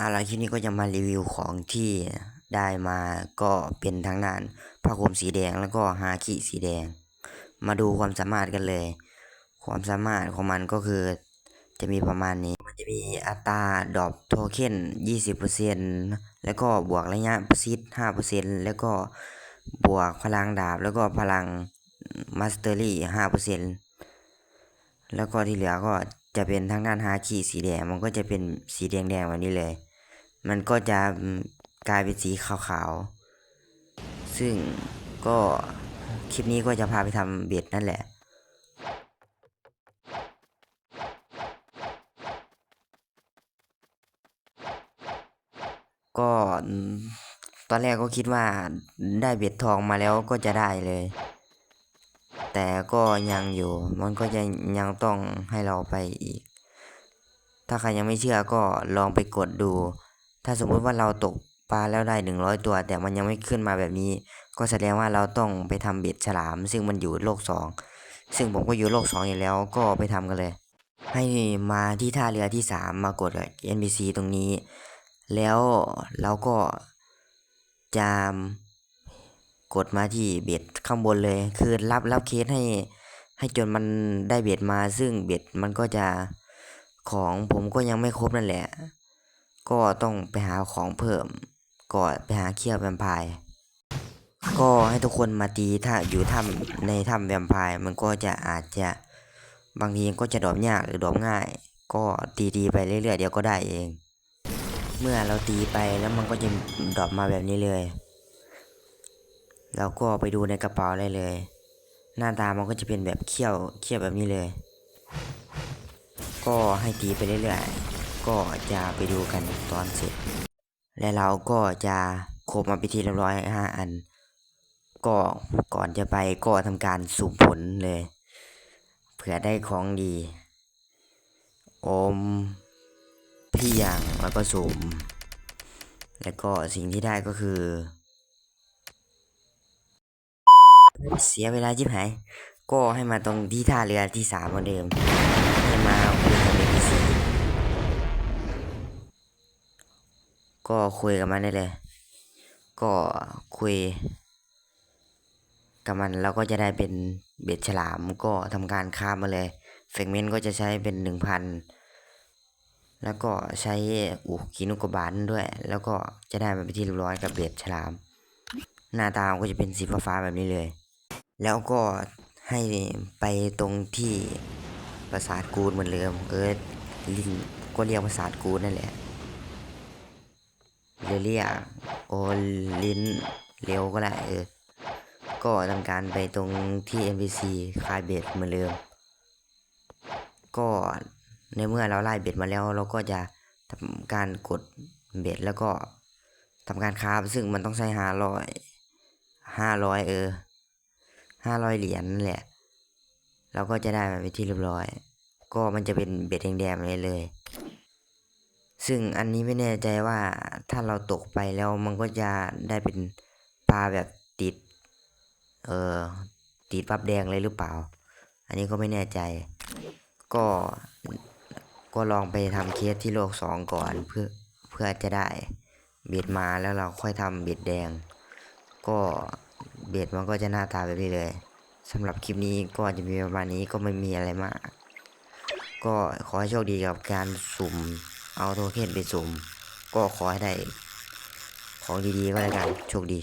อ่าแล้วคลิปนี้ก็จะมารีวิวของที่ได้มาก็เป็นทั้งด้านผ้าคลุมสีแดงแล้วก็ฮาคิสีแดง มาดูความสามารถกันเลย ความสามารถของมันก็คือจะมีประมาณนี้ มันจะมีอัตราดอปโทเค็น20%แล้วก็บวกระยะประสิทธิ์5%แล้วก็บวกพลังดาบแล้วก็พลังมาสเตอรี่5%แล้วก็ที่เหลือก็จะเป็นทางด้านฮาคิสีแดงมันก็จะเป็นสีแดงแดงๆแบบนี้เลย มันก็จะกลายเป็นสีขาวๆ ซึ่งก็คลิปนี้ก็จะพาไปทำเบ็ดนั่นแหละก็ตอนแรกก็คิดว่าได้เบ็ดทองมาแล้วก็จะได้เลย แต่ก็ยังอยู่ มันก็จะยังต้องให้เราไปอีก ถ้าใครยังไม่เชื่อก็ลองไปกดดู ถ้าสมมุติว่าเราตกปลาแล้วได้หนึ่งร้อยตัว แต่มันยังไม่ขึ้นมาแบบนี้ ก็แสดงว่าเราต้องไปทำเบ็ดฉลาม ซึ่งมันอยู่โลกสองซึ่งผมก็อยู่โลกสองอยู่แล้วก็ไปทำกันเลย ให้มาที่ท่าเรือที่สามมากดกับ NPC ตรงนี้ แล้วเราก็จะกดมาที่เบ็ดข้างบนเลย คือรับรับเคสให้ให้จนมันได้เบ็ดมาซึ่งเบ็ดมันก็จะของผมก็ยังไม่ครบนั่นแหละ ก็ต้องไปหาของเพิ่มก่อนไปหาเขี้ยวแวมไพร์ก็ให้ทุกคนมาตีถ้าอยู่ถ้ำในถ้ำแวมไพร์มันก็จะอาจจะบางทีก็จะดรอปยากหรือดรอปง่าย ก็ตีตีๆไปเรื่อยๆเดี๋ยวก็ได้เอง เมื่อเราตีไปแล้วมันก็จะดรอปมาแบบนี้เลยเราก็ไปดูในกระเป๋าได้เลย หน้าตามันก็จะเป็นแบบเขี้ยวเขี้ยวแบบนี้เลย ก็ให้ตีไปเรื่อยๆ ก็จะไปดูกันตอนเสร็จ และเราก็จะครบมาพิธีเรียบร้อยห้าอัน ก็ก่อนจะไปก็ทำการสุ่มผลเลย เผื่อได้ของดีอมพี่อย่างแล้วก็สุ่มแล้วก็สิ่งที่ได้ก็คือ เสียเวลาจิบหาย ก็ให้มาตรงที่ท่าเรือที่สามเหมือนเดิม ให้มาคุยกับเอพีซี ก็คุยกับมันได้เลย ก็คุย กับมันแล้วก็จะได้เป็นเบ็ดฉลามก็ทำการคาบมาเลยเฟกเมนต์ก็จะใช้เป็นหนึ่งพันแล้วก็ใช้อุกินุกบาลด้วย แล้วก็จะได้มาเป็นที่เรียบร้อยกับเบ็ดฉลาม หน้าตาก็จะเป็นสีฟ้าแบบนี้เลย แล้วก็ให้ไปตรงที่ปราสาทกูดเหมือนเดิมเออลินก็เรียกปราสาทกูดนั่นแหละ เรเรียกโอลินเร็วก็ได้เออ ก็ทำการไปตรงที่ NPC คลายเบ็ดเหมือนเดิม ก็ในเมื่อเราไล่เบ็ดมาแล้ว เราก็จะทำการกดเบ็ดแล้วก็ทำการคราฟซึ่งมันต้องใช้ห้าร้อยห้าร้อยเออห้าร้อยเหรียญนั่นแหละ เราก็จะได้มาเป็นที่เรียบร้อย ก็มันจะเป็นเบ็ดแดงๆเลยเลย ซึ่งอันนี้ไม่แน่ใจว่าถ้าเราตกไปแล้วมันก็จะได้เป็นปลาแบบติด เอ่อติดปั๊บแดงเลยหรือเปล่า อันนี้ก็ไม่แน่ใจ ก็ก็ลองไปทำเคสที่โลกสองก่อนเพื่อเพื่อจะได้เบ็ดมาแล้วเราค่อยทำเบ็ดแดง ก็เบ็ดมันก็จะหน้าตาแบบนี้เลยสำหรับคลิปนี้ก็จะมีประมาณนี้ก็ไม่มีอะไรมาก ก็ขอให้โชคดีกับการสุ่ม เอาโทเค็นไปสุ่มก็ขอให้ได้ของดีๆก็แล้วกันโชคดี